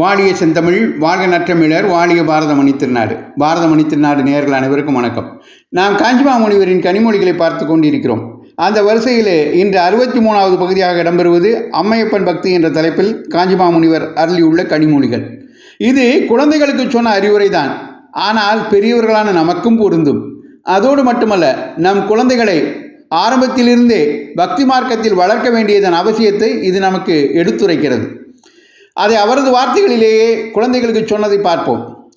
வாழிய செந்தமிழ் வாழ்க நற்றமிழர் வாழிய பாரதமணி திருநாடு. பாரதமணி திருநாடு நேர்கள் அனைவருக்கும் வணக்கம். நாம் காஞ்சிமா முனிவரின் கனிமொழிகளை பார்த்து கொண்டிருக்கிறோம். அந்த வரிசையிலே இன்று அறுபத்தி மூணாவது பகுதியாக இடம்பெறுவது அம்மையப்பன் பக்தி என்ற தலைப்பில் காஞ்சிமா முனிவர் அருளியுள்ள கனிமொழிகள். இது குழந்தைகளுக்கு சொன்ன அறிவுரை தான் ஆனால் பெரியவர்களான நமக்கும் பொருந்தும். அதோடு மட்டுமல்ல நம் குழந்தைகளை ஆரம்பத்திலிருந்தே பக்தி மார்க்கத்தில் வளர்க்க வேண்டியதன் அவசியத்தை இது நமக்கு எடுத்துரைக்கிறது. அதை அவரது வார்த்தைகளிலேயே குழந்தைகளுக்கு சொன்னதை பார்ப்போம்.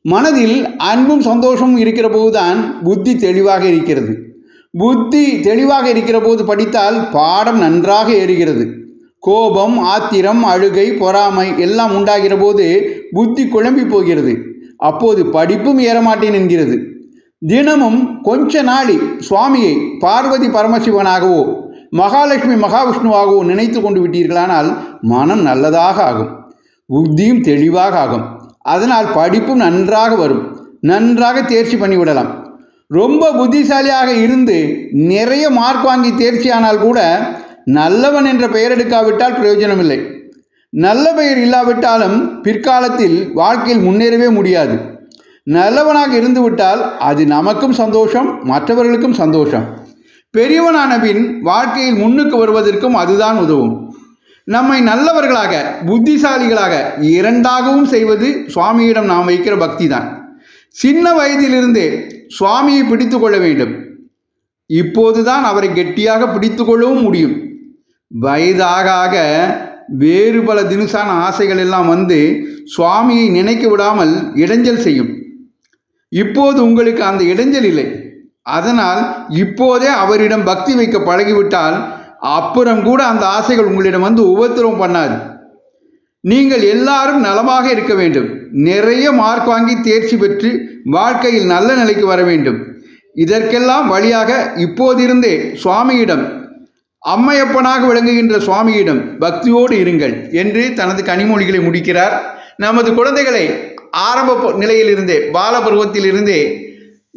மனதில் அன்பும் சந்தோஷமும் இருக்கிற போதுதான் புத்தி தெளிவாக இருக்கிறது. புத்தி தெளிவாக இருக்கிற போது படித்தால் பாடம் நன்றாக ஏறுகிறது. கோபம் ஆத்திரம் அழுகை பொறாமை எல்லாம் உண்டாகிற போது புத்தி குழம்பி போகிறது. அப்போது படிப்பும் ஏறமாட்டேன் என்கிறது. தினமும் கொஞ்ச நாளி சுவாமியை பார்வதி பரமசிவனாகவோ மகாலட்சுமி மகாவிஷ்ணுவாகவும் நினைத்து கொண்டு விட்டீர்களானால் மனம் நல்லதாக ஆகும். புத்தியும் தெளிவாக ஆகும். அதனால் படிப்பும் நன்றாக வரும். நன்றாக தேர்ச்சி பண்ணிவிடலாம். ரொம்ப புத்திசாலியாக இருந்து நிறைய மார்க் வாங்கி தேர்ச்சியானால் கூட நல்லவன் என்ற பெயர் எடுக்காவிட்டால் பிரயோஜனம் இல்லை நல்ல பெயர் இல்லாவிட்டாலும் பிற்காலத்தில் வாழ்க்கையில் முன்னேறவே முடியாது. நல்லவனாக இருந்துவிட்டால் அது நமக்கும் சந்தோஷம் மற்றவர்களுக்கும் சந்தோஷம். பெரியவனான பின் வாழ்க்கையில் முன்னுக்கு வருவதற்கும் அதுதான் உதவும். நம்மை நல்லவர்களாக புத்திசாலிகளாக இரண்டாகவும் செய்வது சுவாமியிடம் நாம் வைக்கிற பக்தி தான் சின்ன வயதிலிருந்தே சுவாமியை பிடித்து கொள்ள வேண்டும். இப்போதுதான் அவரை கெட்டியாக பிடித்து கொள்ளவும் முடியும். வயதாக ஆக வேறு பல தினுசான ஆசைகள் எல்லாம் வந்து சுவாமியை நினைக்க விடாமல் இடைஞ்சல் செய்யும். இப்போது உங்களுக்கு அந்த இடைஞ்சல் இல்லை. அதனால் இப்போதே அவரிடம் பக்தி வைக்க பழகிவிட்டால் அப்புறம் கூட அந்த ஆசைகள் உங்களிடம் வந்து உபத்திரவம் பண்ணாது. நீங்கள் எல்லாரும் நலமாக இருக்க வேண்டும். நிறைய மார்க் வாங்கி தேர்ச்சி பெற்று வாழ்க்கையில் நல்ல நிலைக்கு வர வேண்டும். இதற்கெல்லாம் வழியாக இப்போதிருந்தே சுவாமியிடம் அம்மையப்பனாக விளங்குகின்ற சுவாமியிடம் பக்தியோடு இருங்கள் என்று தனது கனிமொழிகளை முடிக்கிறார். நமது குழந்தைகளை ஆரம்ப நிலையிலிருந்தே பாலபருவத்திலிருந்தே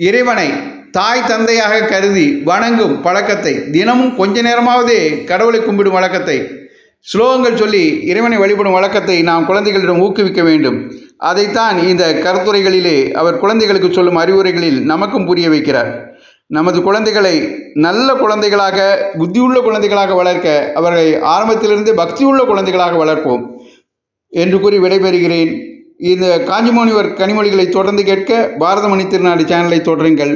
இறைவனை தாய் தந்தையாக கருதி வணங்கும் பழக்கத்தை தினமும் கொஞ்ச நேரமாவதே கடவுளை கும்பிடும் வழக்கத்தை. ஸ்லோகங்கள் சொல்லி இறைவனை வழிபடும் வழக்கத்தை நாம் குழந்தைகளிடம் ஊக்குவிக்க வேண்டும். அதைத்தான் இந்த கருத்துரைகளிலே அவர் குழந்தைகளுக்கு சொல்லும் அறிவுரைகளில் நமக்கும் புரிய வைக்கிறார். நமது குழந்தைகளை நல்ல குழந்தைகளாக புத்தியுள்ள குழந்தைகளாக வளர்க்க அவர்களை ஆரம்பத்திலிருந்து பக்தியுள்ள குழந்தைகளாக வளர்ப்போம் என்று கூறி விடைபெறுகிறேன். இந்த காஞ்சிமோனிவர் கனிமொழிகளை தொடர்ந்து கேட்க பாரதமணி திருநாடு சேனலை தொடருங்கள்.